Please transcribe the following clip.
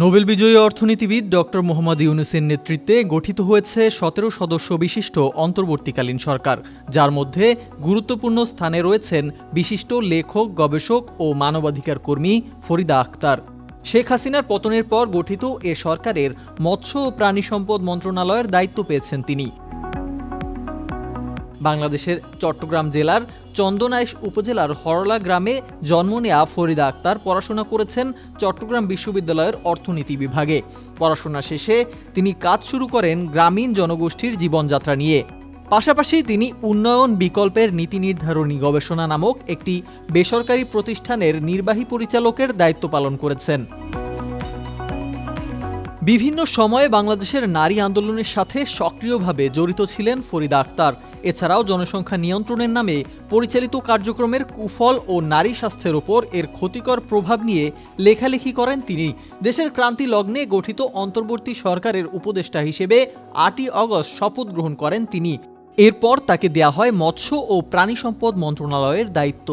Nobel বিজয়ী অর্থনীতিবিদ doctor Mohammad ইউনুসের নেতৃত্বে গঠিত হয়েছে সতেরো সদস্য বিশিষ্ট অন্তর্বর্তীকালীন সরকার, যার মধ্যে গুরুত্বপূর্ণ স্থানে রয়েছেন বিশিষ্ট লেখক, গবেষক ও মানবাধিকার কর্মী ফরিদা আক্তার শেখ হাসিনার পতনের পর গঠিত এ সরকারের মৎস্য ও প্রাণী সম্পদ মন্ত্রণালয়ের দায়িত্ব পেয়েছেন তিনি। বাংলাদেশের চট্টগ্রাম জেলার চন্দনাইশ উপজেলার হরলা গ্রামে জন্ম নেয়া ফরিদা আক্তার পড়াশোনা করেছেন চট্টগ্রাম বিশ্ববিদ্যালয়ের অর্থনীতি বিভাগে। পড়াশোনা শেষে তিনি কাজ শুরু করেন গ্রামীণ জনগোষ্ঠীর জীবনযাত্রা নিয়ে। পাশাপাশি তিনি উন্নয়ন বিকল্পের নীতি নির্ধারণী গবেষণা নামক একটি বেসরকারি প্রতিষ্ঠানের নির্বাহী পরিচালকের দায়িত্ব পালন করেছেন। বিভিন্ন সময়ে বাংলাদেশের নারী আন্দোলনের সাথে সক্রিয়ভাবে জড়িত ছিলেন ফরিদা আক্তার এছাড়াও জনসংখ্যা নিয়ন্ত্রণের নামে পরিচালিত কার্যক্রমের কুফল ও নারী স্বাস্থ্যের ওপর এর ক্ষতিকর প্রভাব নিয়ে লেখালেখি করেন তিনি। দেশের ক্রান্তি লগ্নে গঠিত অন্তর্বর্তী সরকারের উপদেষ্টা হিসেবে আটই অগস্ট শপথ গ্রহণ করেন তিনি। এরপর তাকে দেয়া হয় মৎস্য ও প্রাণী সম্পদ মন্ত্রণালয়ের দায়িত্ব।